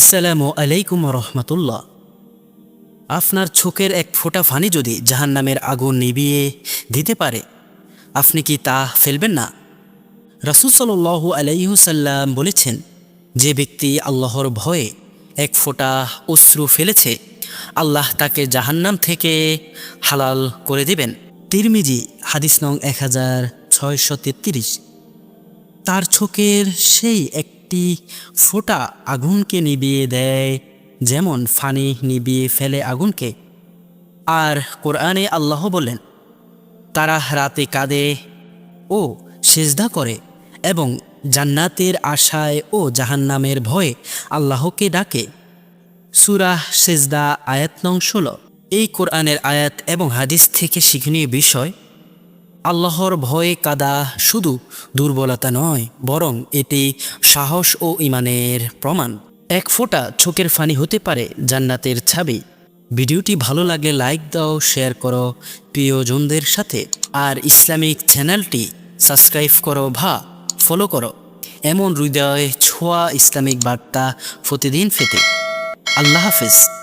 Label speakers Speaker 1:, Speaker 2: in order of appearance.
Speaker 1: আসসালামু আলাইকুম রহমতুল্লাহ। আপনার চোখের এক ফোঁটা ফানি যদি জাহান্নামের আগুন নিভিয়ে দিতে পারে, আপনি কি তা ফেলবেন না? রাসুল সাল্লু আলাইহুসাল্লাম বলেছেন, যে ব্যক্তি আল্লাহর ভয়ে এক ফোঁটা অশ্রু ফেলেছে, আল্লাহ তাকে জাহান্নাম থেকে হালাল করে দিবেন। তিরমিজি, হাদিস নং এক হাজার ছয়শো তেত্রিশ। তার চোখের সেই একটি ফোটা আগুনকে নিভিয়ে দেয়, যেমন ফানি নিবিয়ে ফেলে আগুনকে। আর কোরআনে আল্লাহ বলেন, তারা রাতে কাঁদে ও সেজদা করে এবং জান্নাতের আশায় ও জাহান্নামের ভয়ে আল্লাহকে ডাকে। সুরাহ সেজদা আয়াত নং ষোলো। এই কোরআনের আয়াত এবং হাদিস থেকে শিক্ষণীয় বিষয় আল্লাহর ভয়ে কাদা শুধু দুর্বলতা নয়, বরং এটি সাহস ও ইমানের প্রমাণ। এক ফোঁটা চোখের ফানি হতে পারে জান্নাতের ছাবি। ভিডিওটি ভালো লাগলে লাইক দাও, শেয়ার করো প্রিয়জনদের সাথে। আর ইসলামিক চ্যানেলটি সাবস্ক্রাইব করো ভা ফলো করো। এমন হৃদয়ে ছোঁয়া ইসলামিক বার্তা প্রতিদিন পেতে। আল্লাহ হাফেজ।